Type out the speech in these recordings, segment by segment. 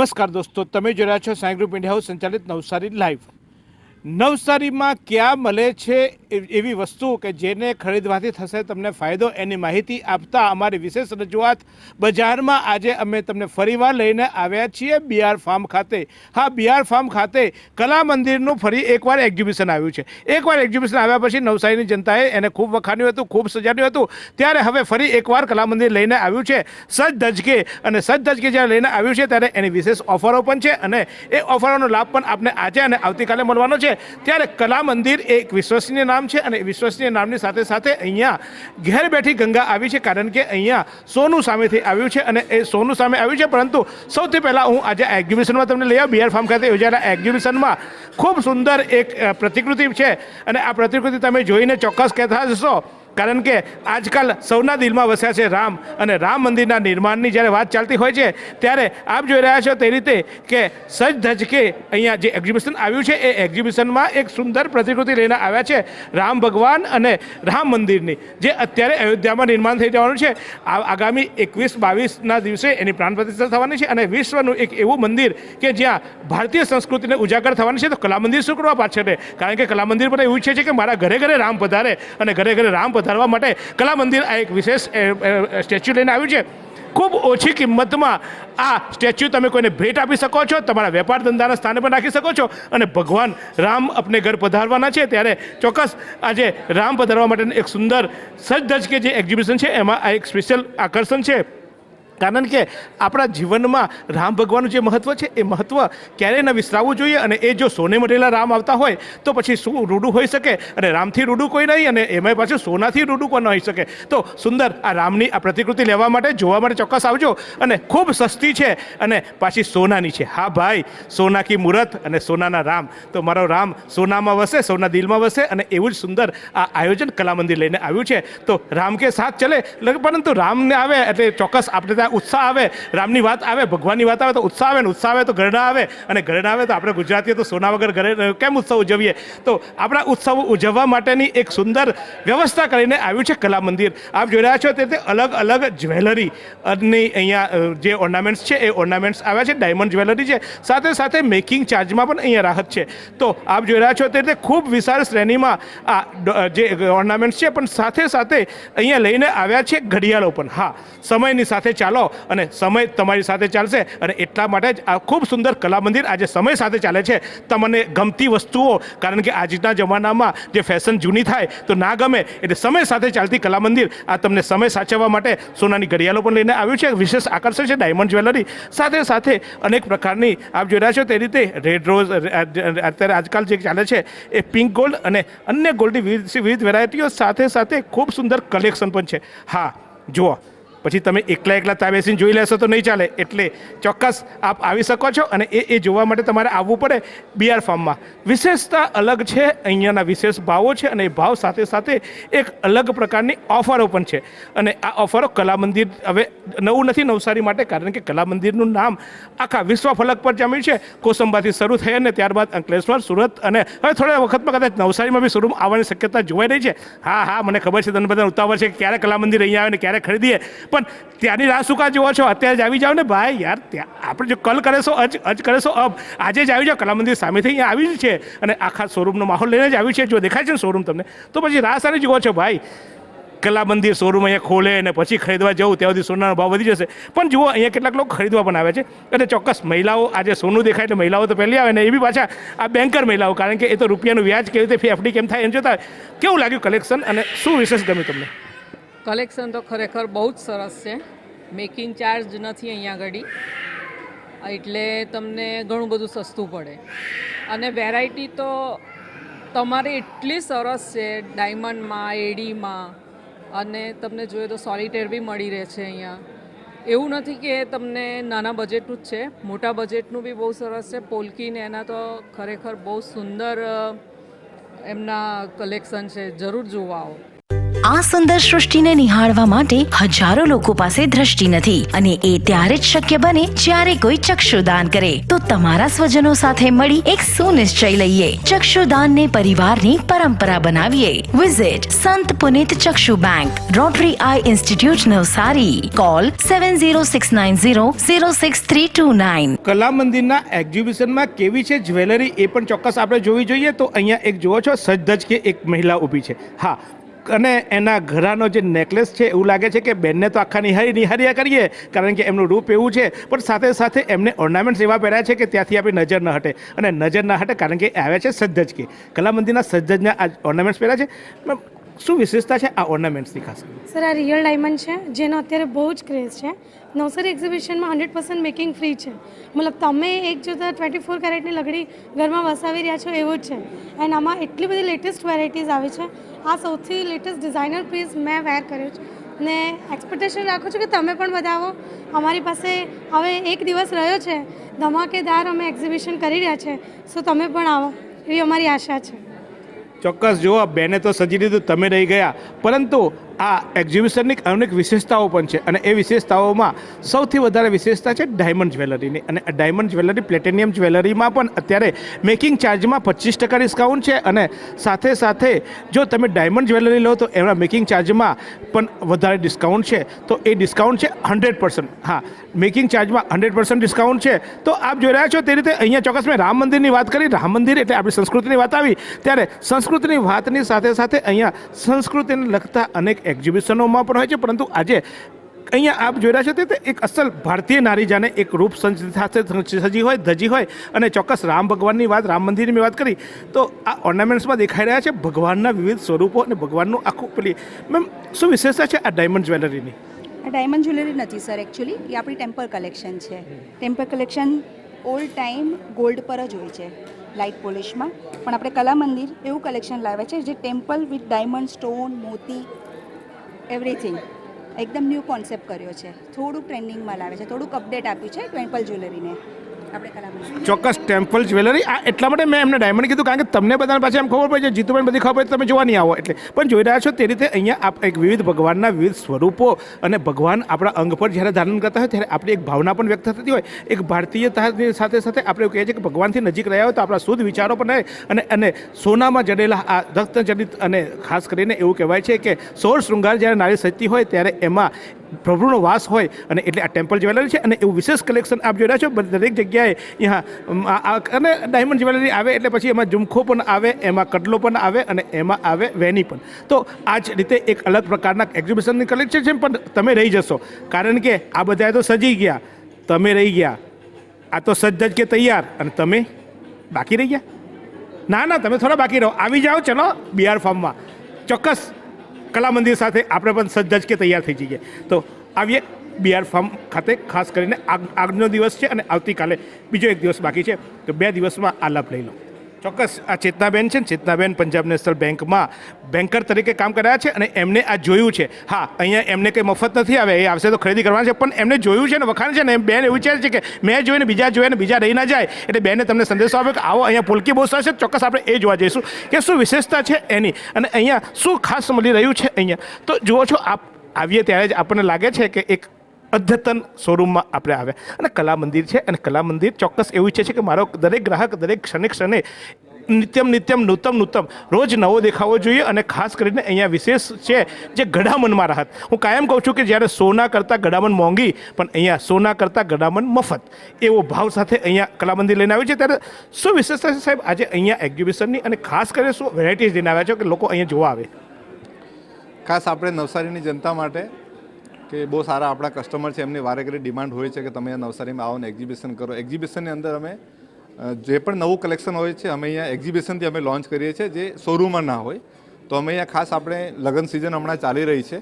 નમસ્કાર દોસ્તો તમે જોઈ રહ્યા છો સાંઈ ગ્રુપ ઇન્ડિયા હાઉસ સંચાલિત નવસારી લાઈવ નવસારીમાં ક્યાં મળે છે એવી વસ્તુ કે જેને ખરીદવાથી થશે તમને ફાયદો એની માહિતી આપતા અમારી વિશેષ રજૂઆત. બજારમાં આજે અમે તમને ફરીવાર લઈને આવ્યા છીએ બિહાર ફાર્મ ખાતે. હા, બિહાર ફાર્મ ખાતે કલા મંદિરનું ફરી એકવાર એક્ઝિબિશન આવ્યું છે. એકવાર એક્ઝિબિશન આવ્યા પછી નવસારીની જનતાએ એને ખૂબ વખાણ્યું હતું, ખૂબ સજાડ્યું હતું. ત્યારે હવે ફરી એકવાર કલા મંદિર લઈને આવ્યું છે. સજ ધજકે અને સજ ધજકે જ્યારે લઈને આવ્યું છે ત્યારે એની વિશેષ ઓફરો પણ છે અને એ ઓફરોનો લાભ પણ આપને આજે અને આવતીકાલે મળવાનો છે. ત્યારે કલા મંદિર એક વિશ્વસનીય નામ છે અને વિશ્વસનીય નામની સાથે સાથે અહીંયા ઘેર બેઠી ગંગા આવી છે કારણ કે અહીંયા સોનું સામેથી આવ્યું છે અને એ સોનું સામે આવ્યું છે. પરંતુ સૌથી પહેલાં હું આજે એક્ઝિબિશનમાં તમને લઈ આવ્યો બિહાર ફાર્મ ખાતે યોજાયેલા એક્ઝિબિશનમાં ખૂબ સુંદર એક પ્રતિકૃતિ છે. અને આ પ્રતિકૃતિ તમે જોઈને ચોક્કસ કહેતા હશો. કારણ કે આજકાલ સૌના દિલમાં વસ્યા છે રામ અને રામ મંદિરના નિર્માણની જ્યારે વાત ચાલતી હોય છે, ત્યારે આપ જોઈ રહ્યા છો તે રીતે કે સજ ધજકે અહીંયા જે એક્ઝિબિશન આવ્યું છે, એ એક્ઝિબિશનમાં એક સુંદર પ્રતિકૃતિ લઈને આવ્યા છે રામ ભગવાન અને રામ મંદિરની, જે અત્યારે અયોધ્યામાં નિર્માણ થઈ જવાનું છે. આગામી એકવીસ બાવીસના દિવસે એની પ્રાણ પ્રતિષ્ઠા થવાની છે અને વિશ્વનું એક એવું મંદિર કે જ્યાં ભારતીય સંસ્કૃતિને ઉજાગર થવાની છે, તો કલા મંદિર શું કરવા પાછળ કારણ કે કલા મંદિર પણ એવું છે કે મારા ઘરે ઘરે રામ પધારે અને ઘરે ઘરે રામ પધારવા માટે કલા મંદિર આ એક વિશેષ સ્ટેચ્યુ લઈને આવ્યું છે. ખૂબ ઓછી કિંમતમાં આ સ્ટેચ્યુ તમે કોઈને ભેટ આપી શકો છો, તમારા વેપાર ધંધાના સ્થાને પણ રાખી શકો છો અને ભગવાન રામ આપને ઘર પધારવાના છે. ત્યારે ચોક્કસ આજે રામ પધારવા માટેનું એક સુંદર સજ્જજ કે જે એક્ઝિબિશન છે, એમાં આ એક સ્પેશિયલ આકર્ષણ છે. કારણ કે આપણા જીવનમાં રામ ભગવાનનું જે મહત્ત્વ છે, એ મહત્ત્વ ક્યારેય ન વિસરાવવું જોઈએ અને એ જો સોને મટેલા રામ આવતા હોય, તો પછી શું રૂડું હોઈ શકે? અને રામથી રૂડું કોઈ નહીં અને એમાંય પાછું સોનાથી રૂડું પણ ન હોઈ શકે. તો સુંદર, આ રામની આ પ્રતિકૃતિ લેવા માટે, જોવા માટે ચોક્કસ આવજો અને ખૂબ સસ્તી છે અને પાછી સોનાની છે. હા ભાઈ, સોના કી મુરત અને સોનાના રામ. તો મારો રામ સોનામાં વસે, સોના દિલમાં વસે અને એવું જ સુંદર આ આયોજન કલા મંદિર લઈને આવ્યું છે. તો રામ કે સાથ ચલે પરંતુ રામને આવે એટલે ચોક્કસ આપણે ત્યાં ઉત્સાહ આવે, રામની વાત આવે, ભગવાનની વાત આવે તો ઉત્સાહ આવે ને ઉત્સાહ આવે તો ઘરડા આવે અને ઘરડા આવે તો આપણે ગુજરાતીઓ તો સોના વગર ઘરે કેમ ઉત્સવ ઉજવીએ? તો આપણા ઉત્સવ ઉજવવા માટેની એક સુંદર વ્યવસ્થા કરીને આવ્યું છે કલા મંદિર. આપ જોઈ રહ્યા છો તે તે અલગ અલગ જ્વેલરી ની અહીંયા જે ઓર્નામેન્ટ્સ છે એ ઓર્નામેન્ટ્સ આવ્યા છે ડાયમંડ જ્વેલરી છે. સાથે સાથે મેકિંગ ચાર્જમાં પણ અહીંયા રાહત છે. તો આપ જોઈ રહ્યા છો તે રીતે ખૂબ વિશાળ શ્રેણીમાં આ જે ઓર્નામેન્ટ્સ છે, પણ સાથે સાથે અહીંયા લઈને આવ્યા છે ઘડિયાળો પણ. હા, સમયની સાથે ચાલો અને સમય તમારી સાથે ચાલશે અને એટલા માટે જ આ ખૂબ સુંદર કલા મંદિર આજે સમય સાથે ચાલે છે. તમને ગમતી વસ્તુઓ, કારણ કે આજના જમાનામાં જે ફેશન જૂની થાય તો ના ગમે એટલે સમય સાથે ચાલતી કલા મંદિર આ તમને સમય સાચવવા માટે સોનાની ઘડિયાળો પણ લઈને આવ્યું છે. વિશેષ આકર્ષણ છે ડાયમંડ જ્વેલરી સાથે સાથે અનેક પ્રકારની આપ જોઈ રહ્યા છો તે રીતે રેડ રોઝ અત્યારે આજકાલ જે ચાલે છે એ પિંક ગોલ્ડ અને અન્ય ગોલ્ડની વિવિધ વિવિધ વેરાયટીઓ સાથે સાથે ખૂબ સુંદર કલેક્શન પણ છે. હા, જુઓ. પછી તમે એકલા એકલા ત્યાં બેસીને જોઈ લેશો તો નહીં ચાલે. એટલે ચોક્કસ આપ આવી શકો છો અને એ એ જોવા માટે તમારે આવવું પડે બીઆર ફાર્મમાં વિશેષતા અલગ છે, અહીંયાના વિશેષ ભાવો છે અને એ ભાવ સાથે સાથે એક અલગ પ્રકારની ઓફરો પણ છે. અને આ ઓફરો કલા મંદિર, હવે નવું નથી નવસારી માટે, કારણ કે કલા મંદિરનું નામ આખા વિશ્વ ફલક પર જમ્યું છે. કોસંબાથી શરૂ થઈ અને ત્યારબાદ અંકલેશ્વર, સુરત અને હવે થોડા વખતમાં કદાચ નવસારીમાં બી શરૂ આવવાની શક્યતા જોવાઈ રહી છે. હા હા, મને ખબર છે તમને બધા ઉતાવળ છે ક્યારે કલા મંદિર અહીંયા આવે ને ક્યારે ખરીદીએ. પણ ત્યાંની રાહ શું કાં જોવો છો? અત્યારે જ આવી જાઓ ને ભાઈ યાર, ત્યાં આપણે જો કલ કરેશો અજ અજ કરેશો અબ. આજે જ આવી જાઓ, કલા મંદિર સામેથી અહીંયા આવી છે. અને આખા શોરૂમનો માહોલ લઈને જ આવ્યું છે, જો દેખાય છે ને શોરૂમ તમને. તો પછી રાહ સારી જુઓ છો ભાઈ. કલા મંદિર શોરૂમ અહીંયા ખોલે અને પછી ખરીદવા જવું, ત્યાં સુધી સોનાનો ભાવ વધી જશે. પણ જુઓ, અહીંયા કેટલાક લોકો ખરીદવા પણ આવે છે. અને ચોક્કસ મહિલાઓ, આજે સોનું દેખાય એટલે મહિલાઓ તો પહેલી આવે ને એ બી પાછા આ બેન્કર મહિલાઓ, કારણ કે એ તો રૂપિયાનું વ્યાજ કેવી રીતે એફડી કેમ થાય એમ જોતા કેવું લાગ્યું કલેક્શન અને શું વિશેષ ગમ્યું તમને? કલેક્શન તો ખરેખર બહુ જ સરસ છે. મેકિંગ ચાર્જ નથી અહીંયા આગળ. એટલે તમને ઘણું બધું સસ્તું પડે. અને વેરાયટી તો તમારે એટલી સરસ છે ડાયમંડમાં એડીમાં અને તમને જોઈએ તો સોલિટેર બી મળી રહે છે અહીંયા. એવું નથી કે તમને નાના બજેટનું જ છે. મોટા બજેટનું બી બહુ સરસ છે. પોલકીને એના તો ખરેખર બહુ સુંદર એમના કલેક્શન છે. જરૂર જોવા આવો. આ સુંદર સૃષ્ટિને નિહાળવા માટે હજારો લોકો પાસે દ્રષ્ટિ નથી અને એ ત્યારે જ શક્ય બને જ્યારે કોઈ ચક્ષુદાન કરે. તો તમારા સ્વજનો સાથે મળી એક સુનિશ્ચય લઈએ. ચક્ષુદાનને પરિવારની પરંપરા બનાવીએ. વિઝિટ સંત પુનિત ચક્ષુ bank Rotary eye institute Navsari. Call seven zero six nine zero zero six three two nine કલા મંદિરના એક્ઝિબિશનમાં કેવી છે જ્વેલરી એ પણ ચોક્કસ આપણે જોવી જોઈએ. તો અહીંયા એક જુઓ છો, સજ્જ કે એક મહિલા ઊભી છે. હા અને એના ઘરાનો જે નેકલેસ છે એવું લાગે છે કે બેનને તો આખા નિહારી નિહાર્યા કરીએ, કારણ કે એમનું રૂપ એવું છે. પણ સાથે સાથે એમને ઓર્નામેન્ટ્સ એવા પહેર્યા છે કે ત્યાંથી આપણી નજર ન હટે. અને નજર ન હટે કારણ કે આવ્યા છે સજ્જજ કે. કલા મંદિરના સજ્જજના આ ઓર્નામેન્ટ્સ પહેર્યા છે. શું વિશેષતા છે આ ઓર્નામેન્ટ્સની ખાસ સર, આ રિયલ ડાયમંડ છે, જેનો અત્યારે બહુ જ ક્રેઝ છે. નવસારી એક્ઝિબિશનમાં હંડ્રેડ પર્સન્ટ મેકિંગ ફ્રી છે. મતલબ તમે એક જોતા ટ્વેન્ટી ફોર કેરેટની લગડી ઘરમાં વસાવી રહ્યા છો, એવું જ છે. એન્ડ આમાં એટલી બધી લેટેસ્ટ વેરાયટીઝ આવે છે. આ સૌથી લેટેસ્ટ ડિઝાઇનર પીસ મેં વેર કર્યો છે. ને એક્સપેક્ટેશન રાખું છું કે તમે પણ બધા અમારી પાસે હવે એક દિવસ રહ્યો છે. ધમાકેદાર અમે એક્ઝિબિશન કરી રહ્યા છે. સો તમે પણ આવો, એવી અમારી આશા છે. ચોક્કસ જુઓ બેને તો સજી દીધું તમે રહી ગયા. પરંતુ આ એક્ઝિબિશનની અનેક વિશેષતાઓ પણ છે અને એ વિશેષતાઓમાં સૌથી વધારે વિશેષતા છે ડાયમંડ જ્વેલરીની અને ડાયમંડ જ્વેલરી પ્લેટિનિયમ જ્વેલરીમાં પણ અત્યારે મેકિંગ ચાર્જમાં પચીસ ટકા ડિસ્કાઉન્ટ છે અને સાથે સાથે જો તમે ડાયમંડ જ્વેલરી લો તો એના મેકિંગ ચાર્જમાં પણ વધારે ડિસ્કાઉન્ટ છે. તો એ ડિસ્કાઉન્ટ છે હંડ્રેડ પર્સન્ટ હા મેકિંગ ચાર્જમાં હંડ્રેડ પર્સન્ટ ડિસ્કાઉન્ટ છે. તો આપ જોઈ રહ્યા છો તે રીતે અહીંયા ચોક્કસ મેં રામ મંદિરની વાત કરી. રામ મંદિર એટલે આપણી સંસ્કૃતિની વાત આવી. ત્યારે સંસ્કૃતિની વાતની સાથે સાથે અહીંયા સંસ્કૃતિને લગતા અનેક એક્ઝિબિશનોમાં પણ હોય છે, પરંતુ આજે અહીંયા આપ જોઈ રહ્યા છો તે એક અસલ ભારતીય નારીજાને એક રૂપ સાથે સજી હોય, ધજી હોય અને ચોક્કસ રામ ભગવાનની વાત, રામ મંદિરની વાત કરી, તો આ ઓર્નામેન્ટ્સમાં દેખાઈ રહ્યા છે ભગવાનના વિવિધ સ્વરૂપો અને ભગવાનનું આખું પેલી, મેમ, શું વિશેષતા છે આ ડાયમંડ જ્વેલરીની આ ડાયમંડ જ્વેલરી નથી સર એકચ્યુઅલી એ આપણી ટેમ્પલ કલેક્શન છે. Temple collection old time gold પર જ હોય છે લાઇટ પોલિશમાં પણ આપણે કલા મંદિર એવું કલેક્શન લાવ્યા છે, જે ટેમ્પલ વિથ ડાયમંડ સ્ટોન મોતી એવરીથિંગ એકદમ ન્યૂ કોન્સેપ્ટ કર્યો છે. થોડુંક ટ્રેન્ડિંગમાં લાવે છે. થોડુંક અપડેટ આપ્યું છે. ટ્વેમ્પલ જ્વેલરીને ચોક્કસ ટેમ્પલ જ્વેલરી. આ એટલા માટે મેં એમને ડાયમંડ કીધું કારણ કે તમને બધાને પાછી એમ ખબર પડે છે જીતુભાઈ બધી ખબર પડે તમે જોવા નહીં આવો એટલે. પણ જોઈ રહ્યા છો તે રીતે અહીંયા આપ એક વિવિધ ભગવાનના વિવિધ સ્વરૂપો અને ભગવાન આપણા અંગ પર જ્યારે ધારણ કરતા હોય ત્યારે આપણી એક ભાવના પણ વ્યક્ત થતી હોય. એક ભારતીયતાની સાથે સાથે આપણે એવું કહીએ છીએ કે ભગવાનથી નજીક રહ્યા હોય તો આપણા શુદ્ધ વિચારો પણ રહે. અને અને સોનામાં જડેલા આ રક્તજડિત અને ખાસ કરીને એવું કહેવાય છે કે સોળ શૃંગાર જ્યારે નારી સજતી હોય ત્યારે એમાં પ્રભુનો વાસ હોય અને એટલે આ ટેમ્પલ જ્વેલરી છે અને એવું વિશેષ કલેક્શન આપ જોઈ રહ્યા છો. દરેક જગ્યાએ આ- અને ડાયમંડ જ્વેલરી આવે એટલે પછી એમાં ઝુમખો પણ આવે, એમાં કડલો પણ આવે અને એમાં આવે વેની પણ. તો આ જ રીતે એક અલગ પ્રકારના એક્ઝિબિશનની કલેક્શન છે, પણ તમે રહી જશો. કારણ કે આ બધા તો સજી ગયા. તમે રહી ગયા. આ તો સજ્જ કે તૈયાર. અને તમે બાકી રહી ગયા? ના ના, તમે થોડા બાકી રહો. આવી જાઓ, ચલો બિહાર ફાર્મમાં ચોક્કસ. કલા મંદિર સાથે આપણે પણ સજ્જ કે તૈયાર થઈ જઈએ. તો આવીએ બિહાર ફાર્મ ખાતે, ખાસ કરીને આગ આગનો દિવસ છે અને આવતીકાલે બીજો એક દિવસ બાકી છે. તો બે દિવસમાં આ લાભ લઈ લો. ચોક્કસ, આ ચેતનાબેન છે ને, ચેતનાબેન પંજાબ નેશનલ બેંકમાં બેન્કર તરીકે કામ કર્યા છે અને એમને આ જોયું છે. હા, અહીંયા એમને કંઈ મફત નથી આવે, એ આવશે તો ખરીદી કરવાની છે, પણ એમને જોયું છે ને, વખાણ છે ને, એમ બેન એવું છે કે મેં જોઈને બીજા જોઈને બીજા રહી ના જાય, એટલે બેને તમને સંદેશો આપ્યો કે આવો અહીંયા પુલકી બહુ સરસ છે, ચોક્કસ આપણે એ જોવા જઈશું કે શું વિશેષતા છે એની અને અહીંયા શું ખાસ મળી રહ્યું છે અહીંયા. તો જુઓ છો, આપ આવીએ ત્યારે જ આપણને લાગે છે કે એક અદ્યતન શોરૂમમાં આપણે આવ્યા. અને કલા મંદિર છે, અને કલા મંદિર ચોક્કસ એવું ઈચ્છે છે કે મારો દરેક ગ્રાહક દરેક ક્ષણે ક્ષણે નિત્યમ નિત્યમ નૂતમ નૂતમ રોજ નવો દેખાવો જોઈએ અને ખાસ કરીને અહીંયા વિશેષ છે જે ગડામનમાં રાહત. હું કાયમ કહું છું કે જ્યારે સોના કરતાં ગડામન મોંઘી, પણ અહીંયા સોના કરતાં ગડામન મફત. એવો ભાવ સાથે અહીંયા કલા મંદિર લઈને આવ્યું છે. ત્યારે શું વિશેષતા છે સાહેબ, આજે અહીંયા એક્ઝિબિશનની અને ખાસ કરીને શું વેરાયટીઝ લઈને આવ્યા છો કે લોકો અહીંયા જોવા આવે? ખાસ આપણે નવસારીની જનતા માટે કે બહુ સારા આપણા કસ્ટમર છે, એમની વારે ઘડી ડિમાન્ડ હોય છે કે તમે નવસારીમાં આવો ને એક્ઝિબિશન કરો. એક્ઝિબિશનની અંદર અમે જે પણ નવું કલેક્શન હોય છે, અમે અહીંયા એક્ઝિબિશનથી અમે લોન્ચ કરીએ છીએ, જે શોરૂમમાં ના હોય. તો અમે અહીંયા ખાસ આપણે લગ્ન સિઝન હમણાં ચાલી રહી છે.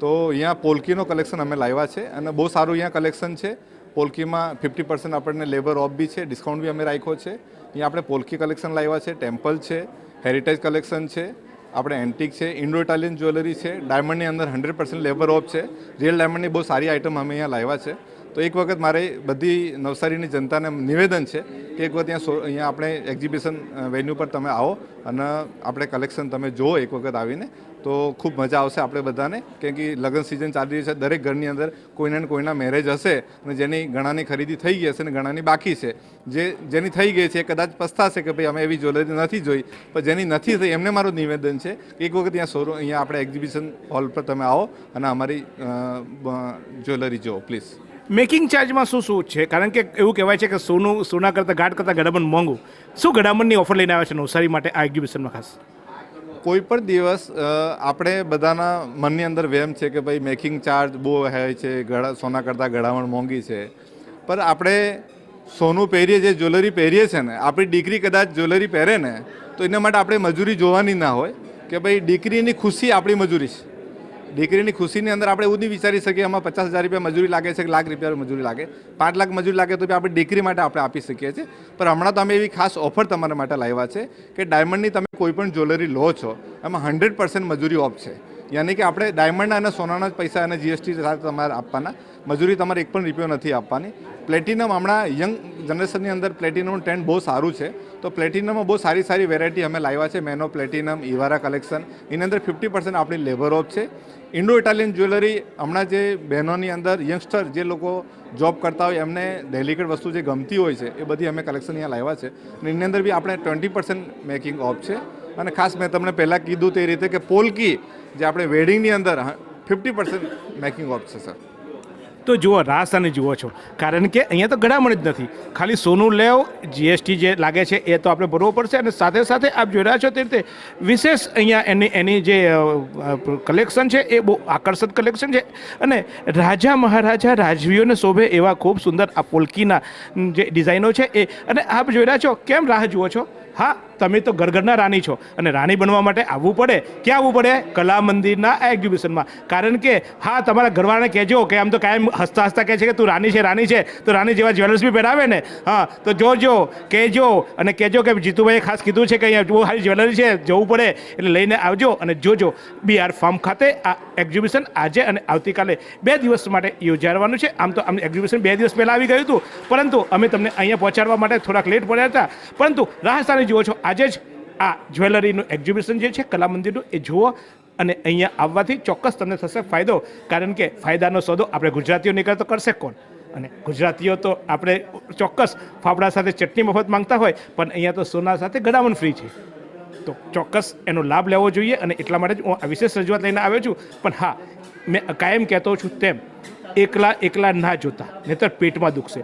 તો અહીંયા પોલકીનો કલેક્શન અમે લાવ્યા છે અને બહુ સારું અહીંયા કલેક્શન છે. પોલકીમાં ફિફ્ટી પર્સન્ટ આપણને લેબર ઓફ બી છે ડિસ્કાઉન્ટ બી અમે રાખ્યો છે. અહીંયા આપણે પોલકી કલેક્શન લાવ્યા છે ટેમ્પલ છે હેરિટેજ કલેક્શન છે. આપણે એન્ટિક છે ઇન્ડો ઇટાલિયન જ્વેલરી છે ડાયમંડની અંદર હંડ્રેડ પર્સન્ટ લેબર ઓફ છે. રિયલ ડાયમંડની બહુ સારી આઇટમ અમે અહીંયા લાવ્યા છે. તો એક વખત મારે બધી નવસારીની જનતાને નિવેદન છે કે એક વખત અહીંયા અહીંયા આપણે એક્ઝિબિશન વેન્યુ પર તમે આવો અને આપણે કલેક્શન તમે જુઓ એક વખત આવીને. તો ખૂબ મજા આવશે આપણે બધાને કેમ કે લગ્ન સિઝન ચાલી રહી છે. દરેક ઘરની અંદર કોઈના કોઈના મેરેજ હશે અને જેની ઘણાની ખરીદી થઈ ગઈ હશે અને ઘણાની બાકી છે. જે, જેની થઈ ગઈ છે એ કદાચ પસ્તાશે કે ભાઈ અમે એવી જ્વેલરી નથી જોઈ, પણ જેની નથી થઈ એમને મારું નિવેદન છે એક વખત અહીંયા શોરૂમ અહીંયા આપણે એક્ઝિબિશન હોલ પર તમે આવો અને અમારી જ્વેલરી જુઓ પ્લીઝ મેકિંગ ચાર્જમાં શું શું છે? કારણ કે એવું કહેવાય છે કે સોનું, સોના કરતાં ગાઢ કરતાં ગડામણ મોંઘું. શું ગડામણની ઓફર લઈને આવે છે નવસારી માટે આ એક્ઝિબિશનમાં ખાસ? કોઈ પણ દિવસ આપણે બધાના મનની અંદર વહેમ છે કે ભાઈ મેકિંગ ચાર્જ બહુ હોય છે, ગળા, સોના કરતાં ગળામણ મોંઘી છે. પણ આપણે સોનું પહેરીએ જે જ્વેલરી પહેરીએ છે ને, આપણી દીકરી કદાચ જ્વેલરી પહેરે ને, તો એના માટે આપણે મજૂરી જોવાની ના હોય કે ભાઈ દીકરીની ખુશી આપણી મજૂરી છે. દીકરીની ખુશીની અંદર આપણે એવું નહીં વિચારી શકીએ એમાં પચાસ હજાર રૂપિયા મજૂરી લાગે છે લાખ રૂપિયા મજૂરી લાગે? પાંચ લાખ મજૂરી લાગે તો આપણે દીકરી માટે આપણે આપી શકીએ છીએ. પણ હમણાં તો અમે એવી ખાસ ઓફર તમારા માટે લાવ્યા છે કે ડાયમંડની તમે કોઈ પણ જ્વેલરી લો છો, એમાં હંડ્રેડ પર્સન્ટ મજૂરી ઓફ છે. યાની કે આપણે ડાયમંડના અને સોનાના જ પૈસા અને જીએસટી સાથે તમારે આપવાના. મજૂરી તમારે એક પણ રૂપિયો નથી આપવાની. પ્લેટિનમ હમણાં યંગ જનરેશનની અંદર પ્લેટિનમનું ટ્રેન્ડ બહુ સારું છે. તો પ્લેટિનમમાં બહુ સારી સારી વેરાયટી અમે લાવ્યા છે. મેનો પ્લેટિનમ ઇવારા કલેક્શન. એની અંદર ફિફ્ટી પર્સન્ટ આપણી લેબર ઓફ છે. ઇન્ડો ઇટાલિયન જ્વેલરી હમણાં જે બહેનોની અંદર, યંગસ્ટર જે લોકો જોબ કરતા હોય, એમને ડેલિકેટ વસ્તુ જે ગમતી હોય છે, એ બધી અમે કલેક્શન અહીંયા લાવ્યા છે. અને એની અંદર બી આપણે ટ્વેન્ટી પર્સન્ટ મેકિંગ ઓફ છે. અને ખાસ મેં તમને પહેલાં કીધું તે રીતે કે પોલકી જે આપણે વેડિંગની અંદર ફિફ્ટી પર્સન્ટ મેકિંગ ઓફ છે સર તો જુઓ રાજસ્થાની જુઓ છો. કારણ કે અહીંયા તો ગડામણ જ નથી. ખાલી સોનું લેવ જીએસટી જે લાગે છે, એ તો આપણે ભરવો પડશે અને સાથે સાથે આપ જોઈ રહ્યા છો તે રીતે વિશેષ અહીંયા એની એની જે કલેક્શન છે, એ બહુ આકર્ષક કલેક્શન છે. અને રાજા મહારાજા રાજવીઓને શોભે એવા ખૂબ સુંદર આ પોલકીના જે ડિઝાઇનો છે એ. અને આપ જોઈ રહ્યા છો, કેમ રાહ જુઓ છો? હા, તમે તો ઘરઘરના રાણી છો અને રાણી બનવા માટે આવવું પડે. ક્યાં આવવું પડે? કલા મંદિરના આ એક્ઝિબિશનમાં કારણ કે, હા, તમારા ઘરવાળાને કહેજો કે આમ તો કાયમ હસતા હસતા કહે છે કે તું રાણી છે રાણી છે, તો રાણી જેવા જ્વેલર્સ બી પહેરાવે ને. હા, તો જોજો, કહેજો અને કહેજો કે જીતુભાઈએ ખાસ કીધું છે કે અહીંયા બહુ સારી જ્વેલરી છે, જવું પડે. એટલે લઈને આવજો અને જોજો બી આર ફાર્મ ખાતે આ એક્ઝિબિશન આજે અને આવતીકાલે બે દિવસ માટે યોજાવાનું છે. આમ તો આમ એક્ઝિબિશન બે દિવસ પહેલાં આવી ગયું હતું. પરંતુ અમે તમને અહીંયા પહોંચાડવા માટે થોડાક લેટ પડ્યા હતા. પરંતુ રાજસ્થાની જુઓ છો, આજે જ આ જ્વેલરીનું એક્ઝિબિશન જે છે, કલા મંદિરનું, એ જુઓ અને અહીંયા આવવાથી ચોક્કસ તમને થશે ફાયદો. કારણ કે ફાયદાનો સોદો આપણે ગુજરાતીઓ નીકળે તો કરશે કોણ? અને ગુજરાતીઓ તો આપણે ચોક્કસ ફાફડા સાથે ચટણી મફત માંગતા હોય, પણ અહીંયા તો સોના સાથે ગડામણ ફ્રી છે. તો ચોક્કસ એનો લાભ લેવો જોઈએ અને એટલા માટે જ હું આ વિશેષ રજૂઆત લઈને આવ્યો છું. પણ હા, મેં કાયમ કહેતો છું તેમ, એકલા એકલા ના જોતા, નહીતર પેટમાં દુખશે.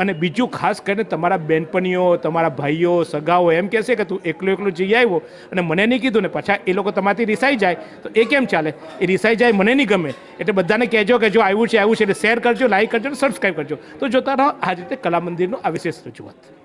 અને બીજું ખાસ કરીને તમારા બેનપણીઓ તમારા ભાઈઓ, સગાઓ એમ કહેશે કે તું એકલો એકલો જઈ આવ્યો અને મને નહીં કીધું ને પાછા એ લોકો તમારાથી રિસાઈ જાય, તો એ કેમ ચાલે? એ રિસાઈ જાય મને નહીં ગમે. એટલે બધાને કહેજો કે જો આવ્યું છે આવ્યું છે, એટલે શેર કરજો લાઈક કરજો અને સબસ્ક્રાઈબ કરજો. તો જોતા રહો, આ રીતે કલા મંદિરનો આ વિશેષ રજૂઆત.